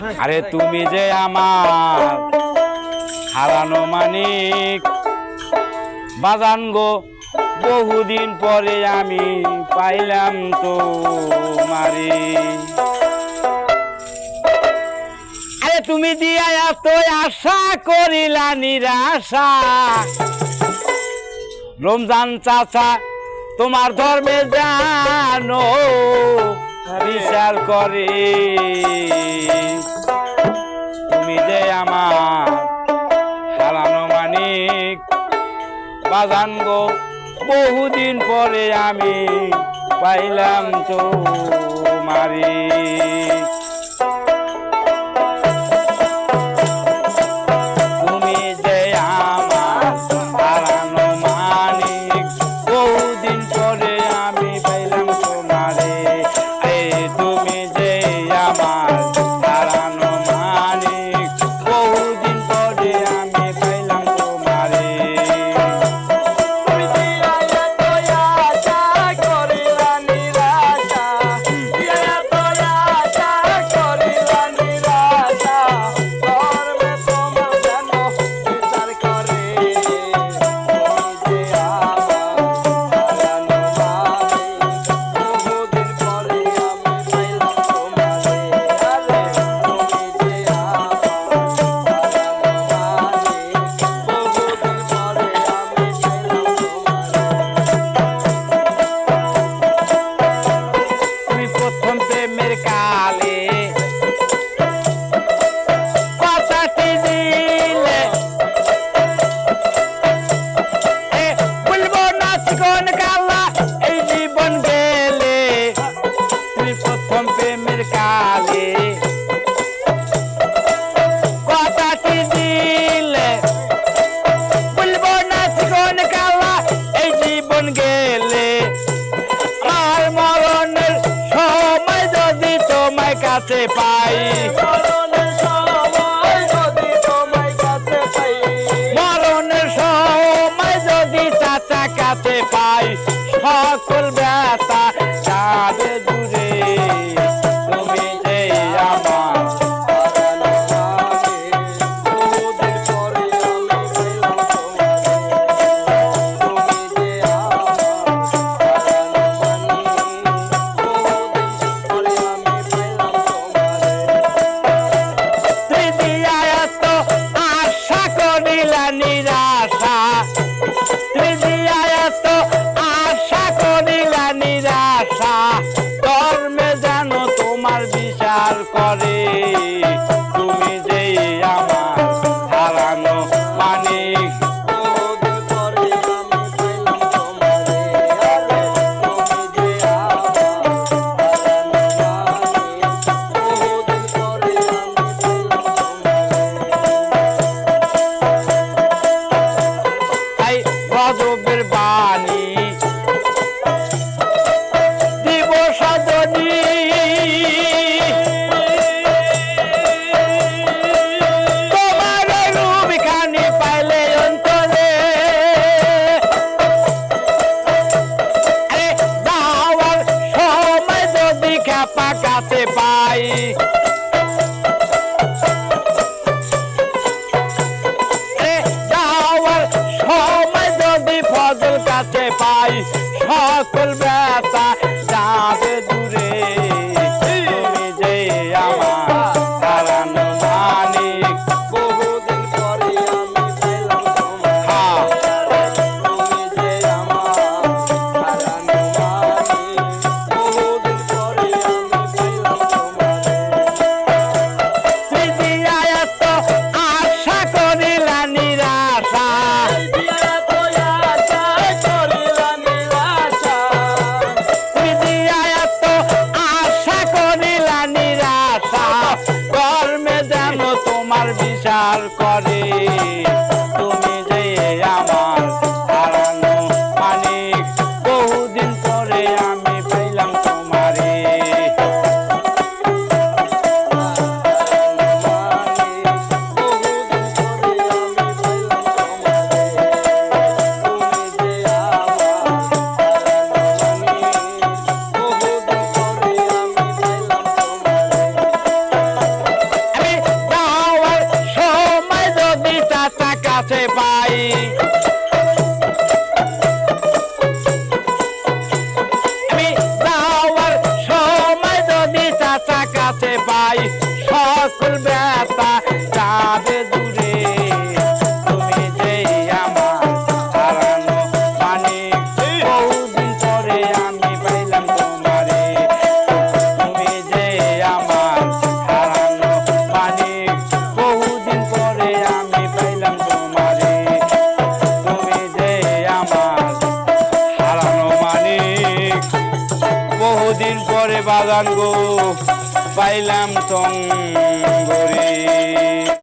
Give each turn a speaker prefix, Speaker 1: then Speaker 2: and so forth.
Speaker 1: হ্যাঁ। আরে তুমি যে আমার হারানো মানিক বাজান গো বহুদিন পরে আমি পাইলাম তো মারি আরে তুমি দিয়া এত আশা করিলা নিরাশা। রমজান চাচা তোমার ধর্মে জানো বিচার করে। বাজান গো বহুদিন পরে আমি পাইলাম তো মারি গেলে আর মরণের সময় যদি তোমায় কাছে পাই। মরণের সময় যদি চাচা কাছে পাই। সকল ব্যথা সকল ব্যথা কাছে পাই আমি যাওয়ার সময় যদি চাচা কাছে পাই সকল ব্যথা বাগান গো পাইলাম তং